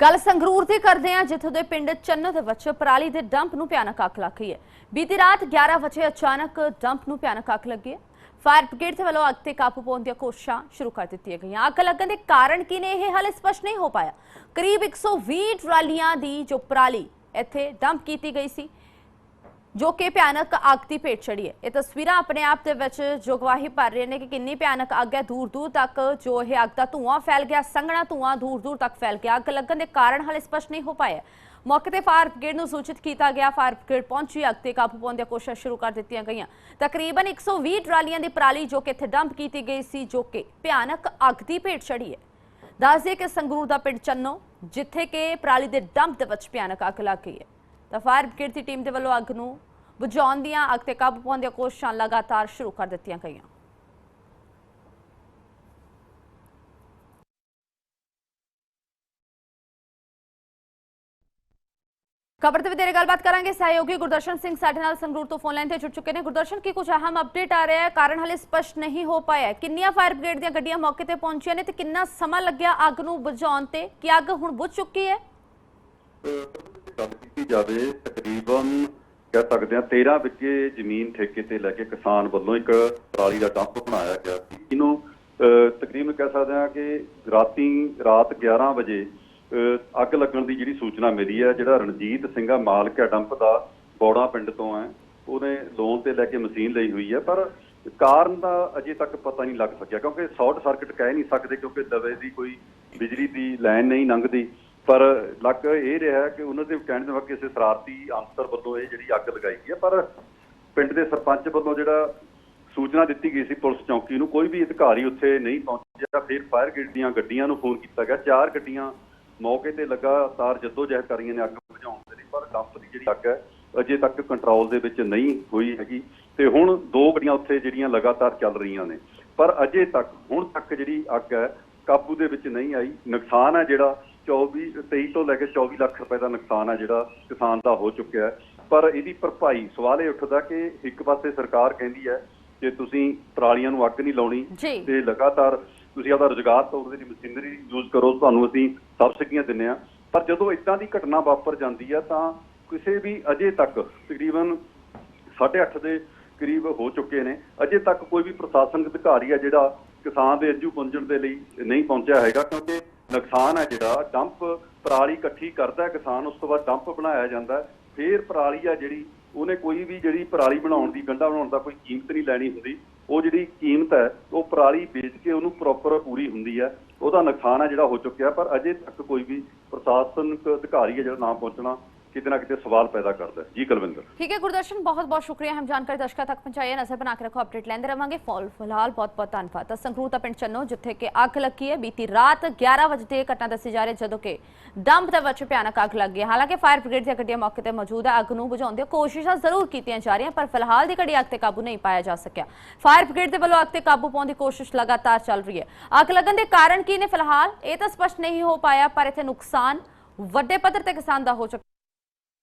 ਗੱਲ ਸੰਗਰੂਰ ਦੀ ਕਰਦੇ ਆ ਜਿੱਥੇ ਦੇ ਪਿੰਡ ਚੰਨੋ ਦੇ ਵਿੱਚ ਪਰਾਲੀ ਦੇ ਡੰਪ ਨੂੰ ਭਿਆਨਕ ਅੱਗ ਲੱਗ ਗਈ ਹੈ। ਬੀਤੀ ਰਾਤ 11 ਵਜੇ ਅਚਾਨਕ ਡੰਪ ਨੂੰ ਭਿਆਨਕ ਅੱਗ ਲੱਗੀ ਹੈ। ਫਾਇਰ ਬ੍ਰਿਗੇਡ ਦੇ ਵੱਲੋਂ ਅੱਗ ਤੇ ਕਾਬੂ ਪਾਉਣ ਦੀਆਂ ਕੋਸ਼ਿਸ਼ਾਂ ਸ਼ੁਰੂ ਕਰ ਦਿੱਤੀਆਂ ਗਈਆਂ। ਅੱਗ ਲੱਗਣ ਦੇ ਕਾਰਨ ਕੀ ਨੇ ਇਹ ਹਾਲੇ ਸਪਸ਼ਟ ਨਹੀਂ ਹੋ ਪਾਇਆ। ਕਰੀਬ 120 ਟਰਾਲੀਆਂ ਦੀ ਜੋ ਪਰਾਲੀ ਇੱਥੇ ਡੰਪ ਕੀਤੀ ਗਈ ਸੀ ਜੋ ਕਿ ਭਿਆਨਕ ਅੱਗ ਦੀ ਭੇਟ ਚੜੀ ਹੈ। ਇਹ ਤਸਵੀਰਾਂ ਆਪਣੇ ਆਪ ਦੇ ਵਿੱਚ ਜੋਗਵਾਹੀ ਭਰ ਰਹੀਆਂ ਨੇ ਕਿ ਕਿੰਨੀ ਭਿਆਨਕ ਅੱਗ ਹੈ। ਦੂਰ ਦੂਰ ਤੱਕ ਜੋ ਇਹ ਅੱਗ ਦਾ ਧੂਆਂ ਫੈਲ ਗਿਆ, ਸੰਘਣਾ ਧੂਆਂ ਦੂਰ ਦੂਰ ਤੱਕ ਫੈਲ ਗਿਆ। ਅੱਗ ਲੱਗਣ ਦੇ ਕਾਰਨ ਹਾਲੇ ਸਪਸ਼ਟ ਨਹੀਂ ਹੋ ਪਾਇਆ ਮੌਕੇ ਤੇ ਫਾਇਰ ਬ੍ਰਿਗੇਡ ਨੂੰ ਸੂਚਿਤ ਕੀਤਾ ਗਿਆ, ਫਾਇਰ ਬ੍ਰਿਗੇਡ ਪਹੁੰਚੀ, ਅੱਗ ਤੇ ਕਾਬੂ ਪਾਉਣ ਦੀਆਂ ਕੋਸ਼ਿਸ਼ਾਂ ਸ਼ੁਰੂ ਕਰ ਦਿੱਤੀਆਂ ਗਈਆਂ। ਤਕਰੀਬਨ 120 ਟਰਾਲੀਆਂ ਦੀ ਪਰਾਲੀ ਜੋ ਕਿ ਇੱਥੇ ਡੰਪ ਕੀਤੀ ਗਈ ਸੀ, ਜੋ ਕਿ ਭਿਆਨਕ ਅੱਗ ਦੀ ਭੇਟ ਚੜੀ ਹੈ। ਦੱਸ ਕਿ ਸੰਗਰੂਰ ਦਾ ਪਿੰਡ ਚੰਨੋ, ਜਿੱਥੇ ਕਿ ਪਰਾਲੀ ਦੇ ਡੰਪ ਦੇ ਵਿੱਚ ਭਿਆਨਕ ਅੱਗ ਲੱਗ ਗਈ ਹੈ। ਤਾਂ ਫਾਇਰ ਬ੍ਰਿਗੇਡ ਦੀ ਟੀਮ ਦੇ ਵੱਲੋਂ ਅੱਗ ਨੂੰ ਬੁਝਾਉਣ ਦੀਆਂ, ਅੱਗ ਤੇ ਕਾਬੂ ਪਾਉਣ ਦੀਆਂ ਕੋਸ਼ਿਸ਼ਾਂ ਲਗਾਤਾਰ ਸ਼ੁਰੂ ਕਰ ਦਿੱਤੀਆਂ ਗਈਆਂ। ਖਬਰ ਤੇ ਵਧੇਰੇ ਗੱਲਬਾਤ ਕਰਾਂਗੇ। ਸਹਿਯੋਗੀ ਗੁਰਦਰਸ਼ਨ ਸਿੰਘ ਸਾਡੇ ਨਾਲ ਸੰਗਰੂਰ ਤੋਂ ਫੋਨ ਲਾਈਨ ਤੇ ਜੁੜ ਚੁੱਕੇ ਨੇ। ਗੁਰਦਰਸ਼ਨ, ਕੀ ਕੁਝ ਅਹਿਮ ਅਪਡੇਟ ਆ ਰਿਹਾ ਹੈ? ਕਾਰਨ ਹਲੇ ਸਪਸ਼ਟ ਨਹੀਂ ਹੋ ਪਾਇਆ ਹੈ। ਕਿੰਨੀਆਂ ਫਾਇਰ ਬ੍ਰਿਗੇਡ ਦੀਆਂ ਗੱਡੀਆਂ ਮੌਕੇ ਤੇ ਪਹੁੰਚੀਆਂ ਨੇ ਤੇ ਕਿੰਨਾ ਸਮਾਂ ਲੱਗਿਆ ਅੱਗ ਨੂੰ ਬੁਝਾਉਣ ਤੇ? ਕੀ ਅੱਗ ਹੁਣ ਬੁਝ ਚੁੱਕੀ ਹੈ? ਗੱਲ ਕੀਤੀ ਜਾਵੇ ਤਕਰੀਬਨ ਕਹਿ ਸਕਦੇ ਹਾਂ 13 ਵਿਗੇ ਜ਼ਮੀਨ ਠੇਕੇ ਤੇ ਲੈ ਕੇ ਕਿਸਾਨ ਵੱਲੋਂ ਇੱਕ ਪਰਾਲੀ ਦਾ ਡੰਪ ਬਣਾਇਆ ਗਿਆ ਸੀ। ਇਹਨੂੰ ਤਕਰੀਬਨ ਕਹਿ ਸਕਦੇ ਹਾਂ ਕਿ ਰਾਤੀ ਰਾਤ 11 ਵਜੇ ਅਹ, ਅੱਗ ਲੱਗਣ ਦੀ ਜਿਹੜੀ ਸੂਚਨਾ ਮਿਲੀ ਹੈ ਜਿਹੜਾ ਰਣਜੀਤ ਸਿੰਘ ਆ ਮਾਲਕ ਹੈ ਡੰਪ ਦਾ ਬੌੜਾ ਪਿੰਡ ਤੋਂ ਹੈ ਉਹਨੇ ਲੋਨ ਤੇ ਲੈ ਕੇ ਮਸ਼ੀਨ ਲਈ ਹੋਈ ਹੈ ਪਰ ਕਾਰਨ ਦਾ ਅਜੇ ਤੱਕ ਪਤਾ ਨਹੀਂ ਲੱਗ ਸਕਿਆ ਕਿਉਂਕਿ ਸ਼ਾਰਟ ਸਰਕਟ ਕਹਿ ਨਹੀਂ ਸਕਦੇ ਕਿਉਂਕਿ ਦਵੇ ਦੀ ਕੋਈ ਬਿਜਲੀ ਦੀ ਲਾਈਨ ਨਹੀਂ ਲੰਘਦੀ। ਪਰ ਲੱਗ ਇਹ ਰਿਹਾ ਕਿ ਉਹਨਾਂ ਦੇ ਕਹਿਣ ਦੇ ਵਕਤ ਕਿਸੇ ਸ਼ਰਾਰਤੀ ਅੰਸਰ ਵੱਲੋਂ ਇਹ ਜਿਹੜੀ ਅੱਗ ਲਗਾਈ ਗਈ ਹੈ, ਪਰ ਪਿੰਡ ਦੇ ਸਰਪੰਚ ਵੱਲੋਂ ਜਿਹੜਾ ਸੂਚਨਾ ਦਿੱਤੀ ਗਈ ਸੀ ਪੁਲਿਸ ਚੌਕੀ ਨੂੰ, ਕੋਈ ਵੀ ਅਧਿਕਾਰੀ ਉੱਥੇ ਨਹੀਂ ਪਹੁੰਚਿਆ, ਫਿਰ ਫਾਇਰ ਬ੍ਰਿਗੇਡ ਦੀਆਂ ਗੱਡੀਆਂ ਨੂੰ ਫੋਨ ਕੀਤਾ ਗਿਆ। ਚਾਰ ਗੱਡੀਆਂ ਮੌਕੇ ਤੇ ਲਗਾਤਾਰ ਜਦੋਜਹਿਦ ਕਰ ਰਹੀਆਂ ਨੇ ਅੱਗ ਬੁਝਾਉਣ ਦੇ ਲਈ, ਪਰ ਡੰਪ ਦੀ ਜਿਹੜੀ ਅੱਗ ਹੈ, ਅਜੇ ਤੱਕ ਕੰਟਰੋਲ ਦੇ ਵਿੱਚ ਨਹੀਂ ਹੋਈ ਹੈਗੀ। ਤੇ ਹੁਣ ਦੋ ਗੱਡੀਆਂ ਉੱਥੇ ਜਿਹੜੀਆਂ ਲਗਾਤਾਰ ਚੱਲ ਰਹੀਆਂ ਨੇ। ਪਰ ਅਜੇ ਤੱਕ, ਹੁਣ ਤੱਕ ਜਿਹੜੀ ਅੱਗ ਹੈ, ਕਾਬੂ ਦੇ ਵਿੱਚ ਨਹੀਂ ਆਈ। ਨੁਕਸਾਨ ਹੈ ਜਿਹੜਾ 24 23 ਤੋਂ ਲੈ ਕੇ 24 ਲੱਖ ਰੁਪਏ ਦਾ ਨੁਕਸਾਨ ਹੈ ਜਿਹੜਾ ਕਿਸਾਨ ਦਾ ਹੋ ਚੁੱਕਿਆ ਹੈ। ਪਰ ਇਹਦੀ ਭਰਪਾਈ ਸਵਾਲ ਇਹ ਉੱਠਦਾ ਕਿ ਇੱਕ ਪਾਸੇ ਸਰਕਾਰ ਕਹਿੰਦੀ ਹੈ ਕਿ ਤੁਸੀਂ ਪਰਾਲੀਆਂ ਨੂੰ ਅੱਗ ਨਹੀਂ ਲਾਉਣੀ ਤੇ ਲਗਾਤਾਰ ਤੁਸੀਂ ਆਪਦਾ ਰੁਜ਼ਗਾਰ ਤੌਰ ਦੀ ਮਸ਼ੀਨਰੀ ਯੂਜ਼ ਕਰੋ ਤੁਹਾਨੂੰ ਅਸੀਂ ਸਬਸਿਡੀਆਂ ਦਿੰਨੇ ਆ ਪਰ ਜਦੋਂ ਇਦਾਂ ਦੀ ਘਟਨਾ ਵਾਪਰ ਜਾਂਦੀ ਆ ਤਾਂ ਕਿਸੇ ਵੀ ਅਜੇ ਤੱਕ ਤਕਰੀਬਨ 8.5 ਦੇ ਕਰੀਬ ਹੋ ਚੁੱਕੇ ਨੇ। ਅਜੇ ਤੱਕ ਕੋਈ ਵੀ ਪ੍ਰਸ਼ਾਸਨਿਕ ਅਧਿਕਾਰੀ ਆ ਜਿਹੜਾ ਕਿਸਾਨ ਦੇ ਅੰਜੂ ਪੁੰਜਣ ਦੇ ਲਈ ਨਹੀਂ ਪਹੁੰਚਿਆ ਹੈਗਾ ਕਿਉਂਕਿ ਨੁਕਸਾਨ ਹੈ ਜਿਹੜਾ ਡੰਪ ਪਰਾਲੀ ਇਕੱਠੀ ਕਰਦਾ ਹੈ ਕਿਸਾਨ, ਉਸ ਤੋਂ ਬਾਅਦ ਡੰਪ ਬਣਾਇਆ ਜਾਂਦਾ ਹੈ। ਫੇਰ ਪਰਾਲੀ ਆ ਜਿਹੜੀ, ਉਹਨੇ ਕੋਈ ਵੀ ਜਿਹੜੀ ਪਰਾਲੀ ਬਣਾਉਣ ਦੀ, ਗੰਢਾ ਬਣਾਉਣ ਦਾ ਕੋਈ ਕੀਮਤ ਨਹੀਂ ਲੈਣੀ ਹੁੰਦੀ, ਉਹ ਜਿਹੜੀ ਕੀਮਤ ਹੈ, ਉਹ ਪਰਾਲੀ ਵੇਚ ਕੇ ਉਹਨੂੰ ਪ੍ਰੋਪਰ ਪੂਰੀ ਹੁੰਦੀ ਹੈ, ਉਹਦਾ ਨੁਕਸਾਨ ਹੈ ਜਿਹੜਾ ਹੋ ਚੁੱਕਿਆ, ਪਰ ਅਜੇ ਤੱਕ ਕੋਈ ਵੀ ਪ੍ਰਸ਼ਾਸਨਿਕ ਅਧਿਕਾਰੀ ਹੈ ਜਿਹੜਾ ਨਾ ਪਹੁੰਚਣਾ ਕਿਤੇ ਨਾ ਕਿਤੇ ਸਵਾਲ ਪੈਦਾ ਕਰਦਾ ਹੈ ਜੀ ਕੁਲਵਿੰਦਰ ਠੀਕ ਹੈ ਗੁਰਦਰਸ਼ਨ ਬਹੁਤ ਬਹੁਤ ਸ਼ੁਕਰੀਆ ਹਮ ਜਾਣਕਾਰੀ ਦਰਸ਼ਕਾਂ ਤੱਕ ਪਹੁੰਚਾਈ ਹੈ ਨਜ਼ਰ ਬਣਾ ਕੇ ਰੱਖੋ ਅਪਡੇਟ ਲੈਂਦੇ ਰਵਾਂਗੇ ਫੌਲ ਫਿਲਹਾਲ ਬਹੁਤ ਬਹੁਤ ਧੰਨਵਾਦ ਤਾਂ ਸੰਗਰੂਰ ਦਾ ਪਿੰਡ ਚੰਨੋ ਜਿੱਥੇ ਕਿ ਅੱਗ ਲੱਗੀ ਹੈ ਬੀਤੀ ਰਾਤ 11 ਵਜੇ ਤੇ ਇਹ ਘਟਨਾ ਦੱਸੀ ਜਾ ਰਹੀ ਹੈ ਜਦੋਂ ਕਿ ਡੰਪ ਦੇ ਵਿੱਚ ਭਿਆਨਕ ਅੱਗ ਲੱਗੀ ਹੈ ਹਾਲਾਂਕਿ ਫਾਇਰ ਬ੍ਰਿਗੇਡ ਦੀਆਂ ਗੱਡੀਆਂ ਮੌਕੇ ਤੇ ਮੌਜੂਦ ਹੈ ਅੱਗ ਨੂੰ ਬੁਝਾਉਣ ਦੀਆਂ ਕੋਸ਼ਿਸ਼ਾਂ ਜ਼ਰੂਰ ਕੀਤੀਆਂ ਜਾ ਰਹੀਆਂ ਪਰ ਫਿਲਹਾਲ ਦੀ ਘੜੀ ਅੱਗ ਤੇ ਕਾਬੂ ਨਹੀਂ ਪਾਇਆ ਜਾ ਸਕਿਆ ਫਾਇਰ ਬ੍ਰਿਗੇਡ ਦੇ ਵੱਲੋਂ ਅੱਗ ਤੇ ਕਾਬੂ ਪਾਉਣ ਦੀ ਕੋਸ਼ਿਸ਼ ਲਗਾਤਾਰ ਚੱਲ ਰਹੀ ਹੈ ਅੱਗ ਲੱਗਣ ਦੇ ਕਾਰਨ ਕੀ ਨੇ ਫਿਲਹਾਲ ਇਹ ਤਾਂ ਸਪਸ਼ਟ ਨਹੀਂ ਹੋ ਪਾਇਆ ਪਰ ਇੱਥੇ ਨੁਕਸਾਨ ਵੱਡੇ ਪੱਧਰ ਤੇ ਕਿਸਾਨ ਦਾ ਹੋ ਚੁੱਕਾ